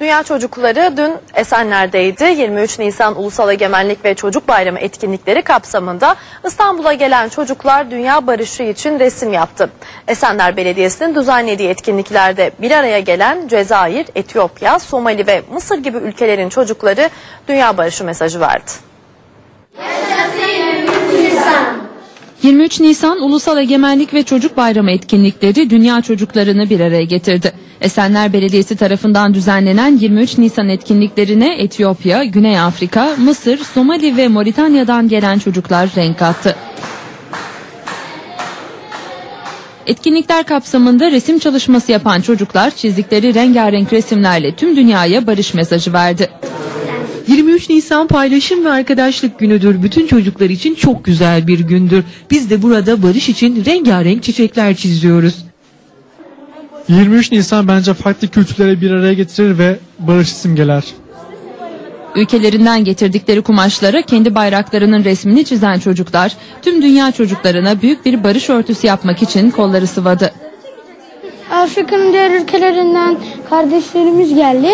Dünya Çocukları dün Esenler'deydi. 23 Nisan Ulusal Egemenlik ve Çocuk Bayramı etkinlikleri kapsamında İstanbul'a gelen çocuklar dünya barışı için resim yaptı. Esenler Belediyesi'nin düzenlediği etkinliklerde bir araya gelen Cezayir, Etiyopya, Somali ve Mısır gibi ülkelerin çocukları dünya barışı mesajı verdi. 23 Nisan Ulusal Egemenlik ve Çocuk Bayramı etkinlikleri dünya çocuklarını bir araya getirdi. Esenler Belediyesi tarafından düzenlenen 23 Nisan etkinliklerine Etiyopya, Güney Afrika, Mısır, Somali ve Moritanya'dan gelen çocuklar renk attı. Etkinlikler kapsamında resim çalışması yapan çocuklar çizdikleri rengarenk resimlerle tüm dünyaya barış mesajı verdi. 23 Nisan paylaşım ve arkadaşlık günüdür. Bütün çocuklar için çok güzel bir gündür. Biz de burada barış için rengarenk çiçekler çiziyoruz. 23 Nisan bence farklı kültürleri bir araya getirir ve barış simgeler. Ülkelerinden getirdikleri kumaşlara kendi bayraklarının resmini çizen çocuklar tüm dünya çocuklarına büyük bir barış örtüsü yapmak için kolları sıvadı. Afrika'nın diğer ülkelerinden kardeşlerimiz geldi.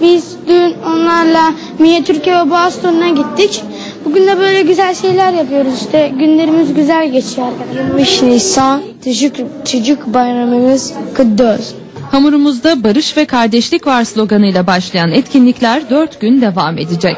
Biz dün onlarla Miye Türkiye ve Boğazları'na gittik. Bugün de böyle güzel şeyler yapıyoruz işte. Günlerimiz güzel geçiyor arkadaşlar. 23 Nisan çocuk, çocuk bayramımız olsun. Hamurumuzda barış ve kardeşlik var sloganıyla başlayan etkinlikler 4 gün devam edecek.